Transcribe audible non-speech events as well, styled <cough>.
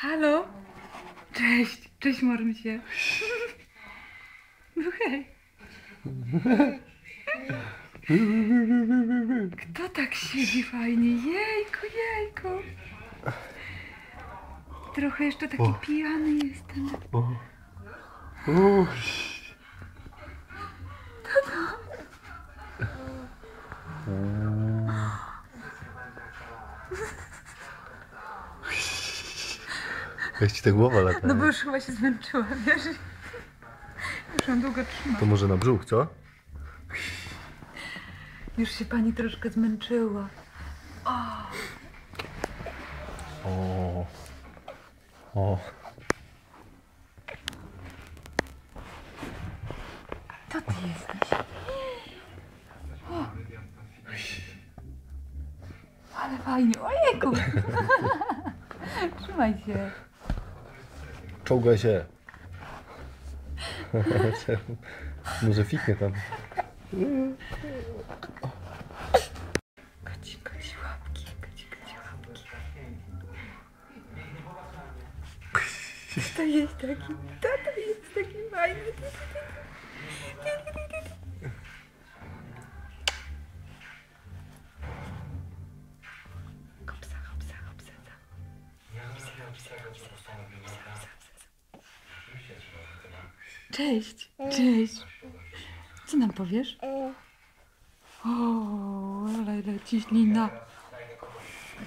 Halo? Cześć, cześć Mormsie. No hej. Kto tak siedzi fajnie? Jejku, jejku. Trochę jeszcze taki pijany jestem. O. O. Jak ci ta głowa lata? No bo już chyba się zmęczyła, wiesz? Już ją długo trzyma. To może na brzuch, co? Już się pani troszkę zmęczyła. O. O. To ty jesteś. O. Ale fajnie. Ojejku. <laughs> Trzymaj się. Czołgaj się. <laughs> może fiknie tam. Koci, koci łapki. Koci, koci łapki. To jest taki, tata jest taki fajny. Hopsa, hopsa. Hopsa, hopsa, hopsa, hopsa, hopsa, hopsa. Cześć, cześć. Co nam powiesz? O, ale leci ślina.